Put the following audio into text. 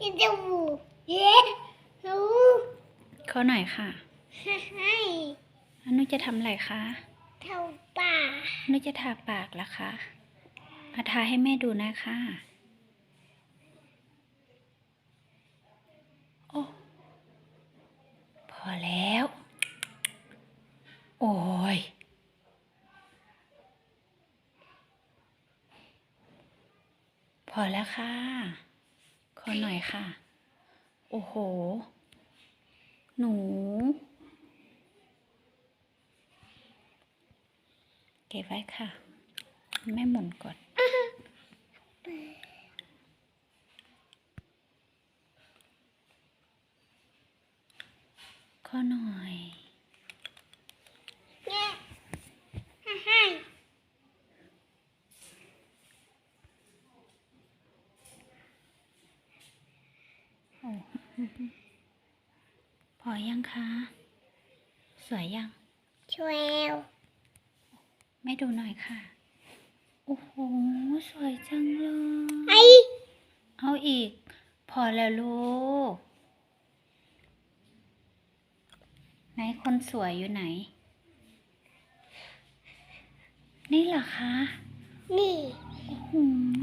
อีจมูกเย้รู้ขอหน่อยค่ะให้อนุจะทำอะไรคะเท่าป่าอนุจะทาปากละคะมาทาให้แม่ดูนะคะโอ้พอแล้ว โอ้ยพอแล้วค่ะ ขอหน่อยค่ะ โอ้โห หนู เก็บไว้ค่ะแม่หมุนก่อนข้อหน่อยเนี่ยให้ โอ้พอยังคะ สวยยังช่วยแม่ดูหน่อยค่ะ โอ้โห สวยจังเลยไอ้เอาอีก พอแล้วลูก ไหนคนสวยอยู่ไหน นี่เหรอคะ นี่อืม